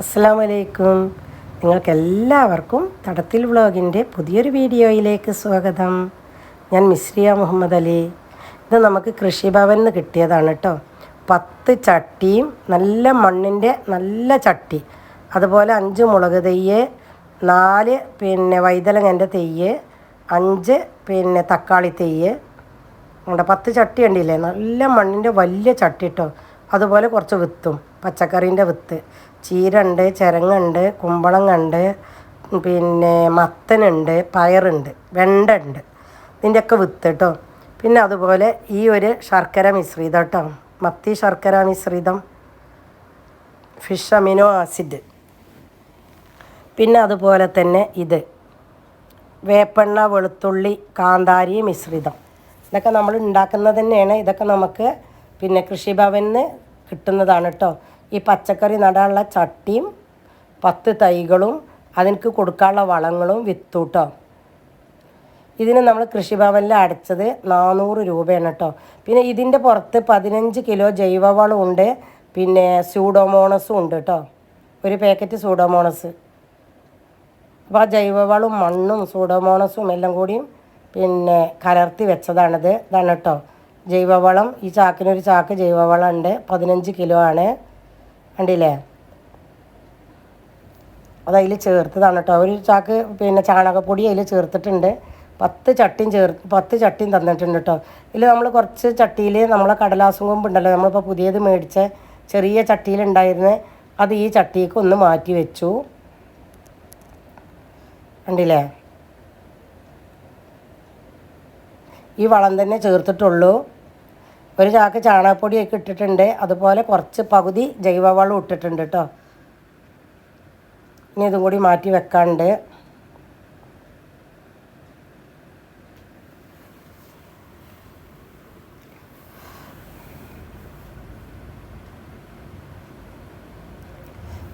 അസ്സാം വലൈക്കും നിങ്ങൾക്കെല്ലാവർക്കും തടത്തിൽ വ്ളോഗിന്റെ പുതിയൊരു വീഡിയോയിലേക്ക് സ്വാഗതം. ഞാൻ മിസ്രിയ മുഹമ്മദ് അലി. ഇത് നമുക്ക് കൃഷിഭവനിൽ നിന്ന് കിട്ടിയതാണ് കേട്ടോ. പത്ത് ചട്ടിയും നല്ല മണ്ണിന്റെ നല്ല ചട്ടി. അതുപോലെ അഞ്ച് മുളക് തെയ്യ് നാല് പിന്നെ വൈതലങ്ങന്റെ തെയ്യ് അഞ്ച് പിന്നെ തക്കാളി തെയ്യ്. ഉണ്ട് പത്ത് ചട്ടി ഉണ്ടില്ലേ നല്ല മണ്ണിന്റെ വലിയ ചട്ടി കേട്ടോ. അതുപോലെ കുറച്ച് വിത്തും പച്ചക്കറീന്റെ വിത്ത്. ചീര ഉണ്ട് ചിരങ്ങുണ്ട് കുമ്പളങ്ങുണ്ട് പിന്നെ മത്തനുണ്ട് പയറുണ്ട് വെണ്ട ഉണ്ട് ഇതിന്റെയൊക്കെ വിത്ത് കേട്ടോ പിന്നെ അതുപോലെ ഈ ഒരു ശർക്കര മിശ്രിതം കേട്ടോ മത്തി ശർക്കര മിശ്രിതം ഫിഷ് അമിനോ ആസിഡ്. പിന്നെ അതുപോലെ തന്നെ ഇത് വേപ്പെണ്ണ വെളുത്തുള്ളി കാന്താരി മിശ്രിതം. ഇതൊക്കെ നമ്മൾ ഉണ്ടാക്കുന്നത് തന്നെയാണ്. ഇതൊക്കെ നമുക്ക് പിന്നെ കൃഷിഭവനിൽ നിന്ന് കിട്ടുന്നതാണ് കേട്ടോ ഈ പച്ചക്കറി നടാനുള്ള ചട്ടിയും പത്ത് തൈകളും അതിനക്ക് കൊടുക്കാനുള്ള വളങ്ങളും വിത്തും കേട്ടോ ഇതിന് നമ്മൾ കൃഷിഭവനിൽ അടച്ചത് നാനൂറ് രൂപയാണ് കേട്ടോ. പിന്നെ ഇതിന്റെ പുറത്ത് പതിനഞ്ച് കിലോ ജൈവവളം ഉണ്ട്. പിന്നെ സ്യൂഡോമോണസും ഉണ്ട് കേട്ടോ. ഒരു പാക്കറ്റ് സൂഡോമോണസ് അപ്പോൾ ആ ജൈവവളവും മണ്ണും സൂഡോമോണസും എല്ലാം കൂടിയും പിന്നെ കലർത്തി വെച്ചതാണിത്. ഇതാണ് കേട്ടോ. ജൈവവളം. ഈ ചാക്കിനൊരു ചാക്ക് ജൈവവളം ഉണ്ട് പതിനഞ്ച് കിലോ ആണ്. കണ്ടില്ലേ? അത് അതിൽ ചേർത്തതാണ് കേട്ടോ ഒരു ചാക്ക് പിന്നെ ചാണകപ്പൊടി അതിൽ ചേർത്തിട്ടുണ്ട്. പത്ത് ചട്ടിയും ചേർ പത്ത് ചട്ടിയും തന്നിട്ടുണ്ട് കേട്ടോ ഇതിൽ നമ്മൾ കുറച്ച് ചട്ടിയിൽ നമ്മളെ കടലാസും കൊമ്പുണ്ടല്ലോ. നമ്മളിപ്പോൾ പുതിയത് മേടിച്ച ചെറിയ ചട്ടിയിലുണ്ടായിരുന്ന അത് ഈ ചട്ടിക്ക് ഒന്ന് മാറ്റി വെച്ചു. കണ്ടില്ലേ? ഈ വളം തന്നെ ചേർത്തിട്ടുള്ളൂ. ഒരു ചാക്ക് ചാണകപ്പൊടിയൊക്കെ ഇട്ടിട്ടുണ്ട്. അതുപോലെ കുറച്ച് പകുതി ജൈവവളം ഇട്ടിട്ടുണ്ട് കേട്ടോ ഇനി ഇതും കൂടി മാറ്റി വെക്കാണ്ട്.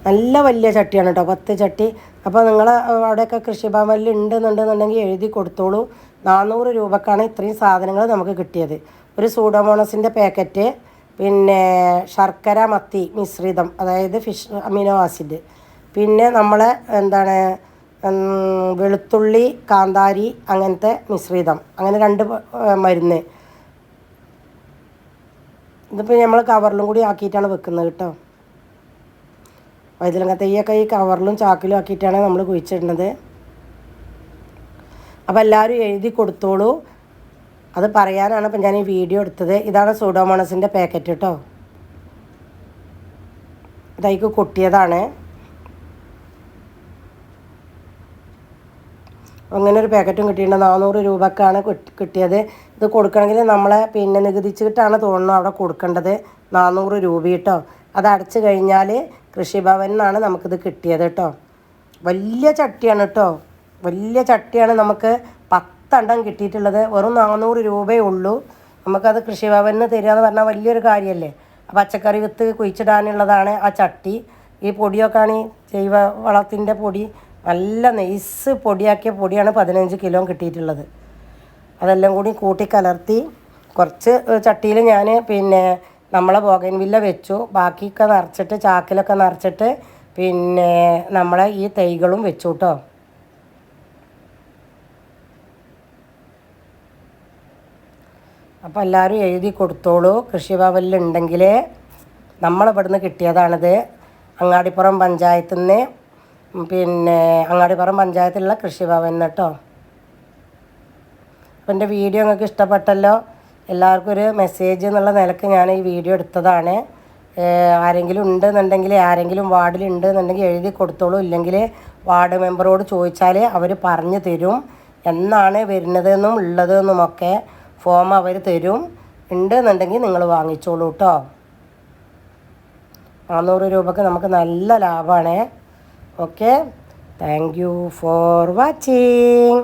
നല്ല വലിയ ചട്ടിയാണ് കേട്ടോ പത്ത് ചട്ടി. അപ്പോൾ നിങ്ങൾ അവിടെയൊക്കെ കൃഷിഭവനിൽ ഉണ്ടെന്നുണ്ടെന്നുണ്ടെങ്കിൽ എഴുതി കൊടുത്തോളൂ. നാനൂറ് രൂപക്കാണ് ഇത്രയും സാധനങ്ങൾ നമുക്ക് കിട്ടിയത്. ഒരു സൂഡോമോണസിന്റെ പാക്കറ്റ് പിന്നെ ശർക്കര മത്തി മിശ്രിതം അതായത് ഫിഷ് അമിനോ ആസിഡ് പിന്നെ നമ്മളെ എന്താണ് വെളുത്തുള്ളി കാന്താരി അങ്ങനത്തെ മിശ്രിതം. അങ്ങനെ രണ്ട് മരുന്ന്. ഇതിപ്പോൾ നമ്മൾ കവറിലും കൂടി ആക്കിയിട്ടാണ് വെക്കുന്നത് കേട്ടോ. വൈദ്യുതി തെയ്യൊക്കെ ഈ കവറിലും ചാക്കിലും ആക്കിയിട്ടാണ് നമ്മൾ കുഴിച്ചിടുന്നത്. അപ്പോൾ എല്ലാവരും എഴുതി കൊടുത്തോളൂ. അത് പറയാനാണ് ഇപ്പം ഞാൻ ഈ വീഡിയോ എടുത്തത്. ഇതാണ് സൂഡോമോണസിന്റെ പാക്കറ്റ് കേട്ടോ ഇതായിക്ക് കൊട്ടിയതാണ്. അങ്ങനെ ഒരു പാക്കറ്റും കിട്ടിയിട്ടുണ്ട്. നാനൂറ് രൂപക്കാണ് കിട്ടിയത്. ഇത് കൊടുക്കണമെങ്കിൽ നമ്മളെ പിന്നെ നികുതിച്ചിട്ടാണ് തോന്നുന്നു അവിടെ കൊടുക്കേണ്ടത്. നാനൂറ് രൂപ കേട്ടോ അത് അടച്ചു കഴിഞ്ഞാൽ കൃഷിഭവനിൽ നിന്നാണ് നമുക്കിത് കിട്ടിയത് കേട്ടോ വലിയ ചട്ടിയാണ് കേട്ടോ വലിയ ചട്ടിയാണ് നമുക്ക് പത്തെണ്ണം കിട്ടിയിട്ടുള്ളത് വെറും നാനൂറ് രൂപയേ ഉള്ളൂ. നമുക്കത് കൃഷിഭവനിൽ തരിക എന്ന് പറഞ്ഞാൽ വലിയൊരു കാര്യമല്ലേ? പച്ചക്കറി വിത്ത് കുഴിച്ചിടാനുള്ളതാണ് ആ ചട്ടി. ഈ പൊടിയൊക്കെയാണ് ഈ ജൈവ വളത്തിന്റെ പൊടി. നല്ല നെയ്സ് പൊടിയാക്കിയ പൊടിയാണ് പതിനഞ്ച് കിലോ കിട്ടിയിട്ടുള്ളത്. അതെല്ലാം കൂടി കൂട്ടി കലർത്തി കുറച്ച് ചട്ടിയിൽ ഞാൻ പിന്നെ നമ്മളെ ബോഗൻവില്ല വെച്ചു. ബാക്കിയൊക്കെ നിറച്ചിട്ട് ചാക്കിലൊക്കെ നിറച്ചിട്ട് പിന്നെ നമ്മളെ ഈ തൈകളും വെച്ചു കേട്ടോ. അപ്പോൾ എല്ലാവരും എഴുതി കൊടുത്തോളൂ. കൃഷിഭവനിലുണ്ടെങ്കിൽ നമ്മളിവിടുന്ന് കിട്ടിയതാണിത്. അങ്ങാടിപ്പുറം പഞ്ചായത്തിൽ നിന്ന് പിന്നെ അങ്ങാടിപ്പുറം പഞ്ചായത്തിലുള്ള കൃഷിഭവൻ കേട്ടോ. അപ്പോൾ എന്റെ വീഡിയോ നിങ്ങൾക്ക് ഇഷ്ടപ്പെട്ടല്ലോ. എല്ലാവർക്കും ഒരു മെസ്സേജ് എന്നുള്ള നിലയ്ക്ക് ഞാൻ ഈ വീഡിയോ എടുത്തതാണ്. ആരെങ്കിലും ഉണ്ടെന്നുണ്ടെങ്കിൽ ആരെങ്കിലും വാർഡിൽ എന്നുണ്ടെങ്കിൽ എഴുതി കൊടുത്തോളൂ. ഇല്ലെങ്കിൽ വാർഡ് മെമ്പറോട് ചോദിച്ചാൽ അവർ പറഞ്ഞു തരും. എന്നാണ് വരുന്നതെന്നും ഉള്ളതെന്നുമൊക്കെ. ഫോം അവർ തരും. ഉണ്ട് എന്നുണ്ടെങ്കിൽ നിങ്ങൾ വാങ്ങിച്ചോളൂ കേട്ടോ നാനൂറ് രൂപക്ക് നമുക്ക് നല്ല ലാഭമാണ്. Okay thank you for watching